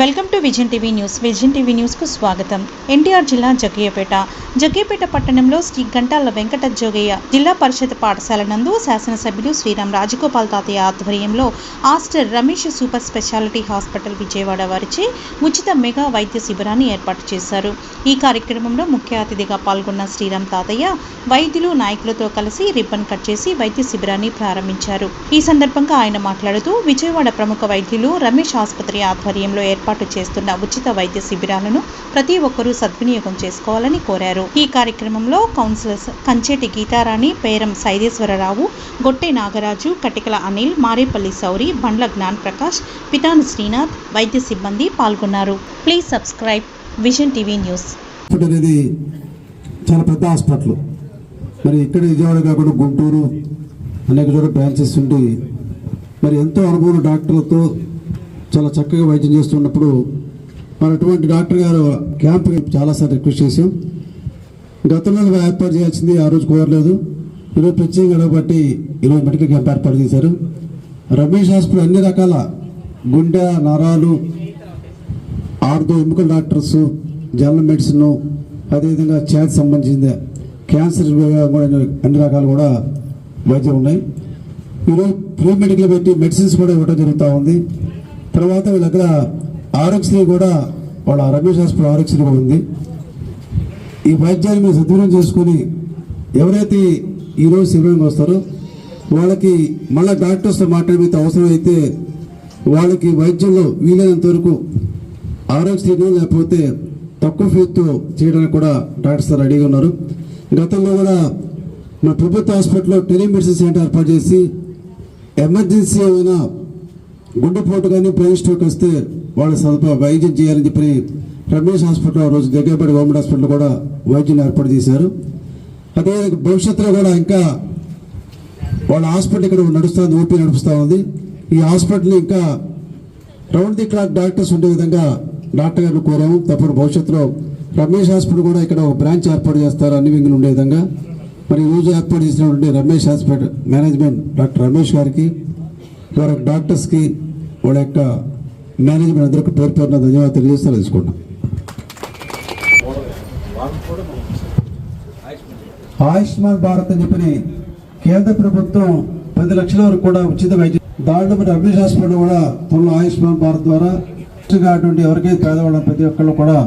Welcome to Vision TV news. Vision TV న్యూస్కు స్వాగతం. ఎన్టీఆర్ జిల్లా జగ్గయ్యపేట జగ్గయ్యపేట పట్టణంలో శ్రీ గంటాల వెంకట జోగయ్య జిల్లా పరిషత్ పాఠశాల నందు శాసనసభ్యులు శ్రీరామ్ రాజగోపాల్ తాతయ్య ఆధ్వర్యంలో Aster Ramesh super speciality hospital Vijayawada వారిచే ఉచిత మెగా వైద్య శిబిరాన్ని ఏర్పాటు చేశారు. ఈ కార్యక్రమంలో ముఖ్య అతిథిగా పాల్గొన్న శ్రీరామ్ తాతయ్య వైద్యులు నాయకులతో కలిసి రిబ్బన్ కట్ చేసి వైద్య శిబిరాన్ని ప్రారంభించారు. ఈ సందర్భంగా ఆయన మాట్లాడుతూ విజయవాడ ప్రముఖ వైద్యులు రమేష్ ఆసుపత్రి ఆధ్వర్యంలో ఏర్పాటు చేస్తున్న ఉచిత వైద్య శిబిరాలను ప్రతి ఒక్కరూ సద్వినియోగం చేసుకోవాలని కోరారు. ఈ కార్యక్రమంలో కౌన్సిలర్స్ కంచేటి గీతారాణి పేరం సైదేశ్వరరావు గొట్టె నాగరాజు కటికల అనిల్ మారేపల్లి సౌరి బండ్ల జ్ఞాన్ ప్రకాష్ పితాని శ్రీనాథ్ వైద్య సిబ్బంది పాల్గొన్నారు. Please subscribe Vision TV news. అనేది చాలా పెద్ద హాస్పిటల్. మరి ఇక్కడ విజయవాడ కాకుండా గుంటూరు అనేక చోట బ్రాంచెస్ ఉండి మరి ఎంతో అనుభవం డాక్టర్లతో చాలా చక్కగా వైద్యం చేస్తున్నప్పుడు మరి అటువంటి డాక్టర్ గారు క్యాంప్ చాలాసార్లు రిక్వెస్ట్ చేసాం గతంలో ఏర్పాటు చేయాల్సింది ఆ రోజు కోరలేదు ఈరోజు ప్రత్యేకంగా బట్టి ఈరోజు మెడికల్ క్యాంప్ ఏర్పాటు చేశారు. రమేష్ హాస్పిటల్ అన్ని రకాల గుండె నరాలు ఆర్థో ఎముకల డాక్టర్స్ జనరల్ మెడిసిన్ అదేవిధంగా ఛాత్ సంబంధించింది క్యాన్సర్ అన్ని రకాలు కూడా వైద్యం ఉన్నాయి. ఈరోజు ఫ్రీ మెడికల్ పెట్టి మెడిసిన్స్ కూడా ఇవ్వడం జరుగుతూ ఉంది. తర్వాత వీళ్ళ దగ్గర ఆరోగ్యశ్రీ కూడా వాళ్ళ రమేష్ హాస్పిటల్ ఆరోగ్యశ్రీ కూడా ఉంది. ఈ వైద్యాన్ని మీరు సద్వినియోగం చేసుకొని ఎవరైతే ఈరోజు శిబిరానికి వస్తారో వాళ్ళకి మళ్ళీ డాక్టర్స్తో మాట్లాడితే అవసరమైతే వాళ్ళకి వైద్యంలో వీలైనంత వరకు ఆరోగ్యశ్రీనో లేకపోతే తక్కువ ఫీజుతో చేయడానికి కూడా డాక్టర్స్ రెడీగా ఉన్నారు. గతంలో కూడా మన ప్రభుత్వ హాస్పిటల్లో టెలిమెడిసిన్ సెంటర్ ఏర్పాటు చేసి ఎమర్జెన్సీ అయినా గుండెపోటు కానీ బ్రెయిన్ స్ట్రోక్ వస్తే వాళ్ళ సదుపాయ వైద్యం చేయాలని చెప్పి రమేష్ హాస్పిటల్ ఆ రోజు దగ్గరపడి గవర్నమెంట్ హాస్పిటల్ కూడా వైద్యులు ఏర్పాటు చేశారు. అదే భవిష్యత్తులో కూడా ఇంకా వాళ్ళ హాస్పిటల్ ఇక్కడ నడుస్తుంది ఓపీ నడుస్తూ ఉంది. ఈ హాస్పిటల్ ఇంకా రౌండ్ ది క్లాక్ డాక్టర్స్ ఉండే విధంగా డాక్టర్ గారిని కోరాము. తప్పుడు భవిష్యత్తులో రమేష్ హాస్పిటల్ కూడా ఇక్కడ ఒక బ్రాంచ్ ఏర్పాటు చేస్తారు అన్ని వింగులు ఉండే విధంగా. మరి రోజు ఏర్పాటు చేసినటువంటి Ramesh hospital management doctor Ramesh గారికి వారి డాక్టర్స్కి వాళ్ళ యొక్క మేనేజ్మెంట్ అందరికీ పేరు పేరున ధన్యవాదాలు తెలియజేస్తారు తెలుసుకుంటాం. ఆయుష్మాన్ భారత్ అని చెప్పని కేంద్ర ప్రభుత్వం పది లక్షల వరకు కూడా ఉచిత వైద్యం దాంట్లో మరి రమేష్ హాస్పిటల్ కూడా త్వరలో ఆయుష్మాన్ భారత్ ద్వారా అటువంటి ఎవరికైతే పేదవాళ్ళ ప్రతి ఒక్కళ్ళు కూడా